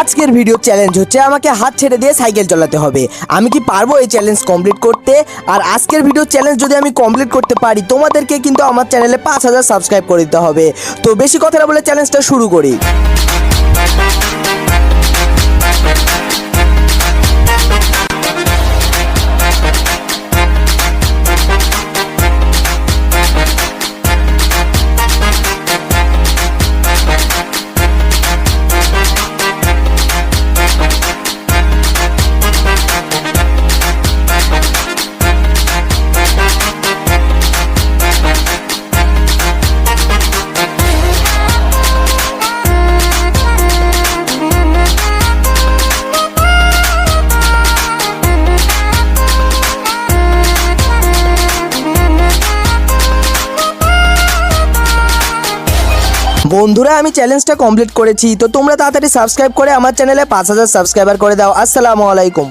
আজকের video challenge হচ্ছে আমাকে হাত ছেড়ে দিয়ে সাইকেল চালাতে হবে। আমি কি পারব এই চ্যালেঞ্জ কমপ্লিট করতে? আর আজকের ভিডিও চ্যালেঞ্জ যদি আমি কমপ্লিট করতে পারি, তোমাদেরকে কিন্তু আমার চ্যানেলে পাঁচ হাজার সাবস্ক্রাইব করে দিতে হবে। তো বেশি কথা না বলে চ্যালেঞ্জটা শুরু করি। বন্ধুরা, আমি চ্যালেঞ্জটা কমপ্লিট করেছি। তো তোমরা তাড়াতাড়ি সাবস্ক্রাইব করে আমার চ্যানেলে পাঁচ হাজার সাবস্ক্রাইবার করে দাও। আসসালামু আলাইকুম।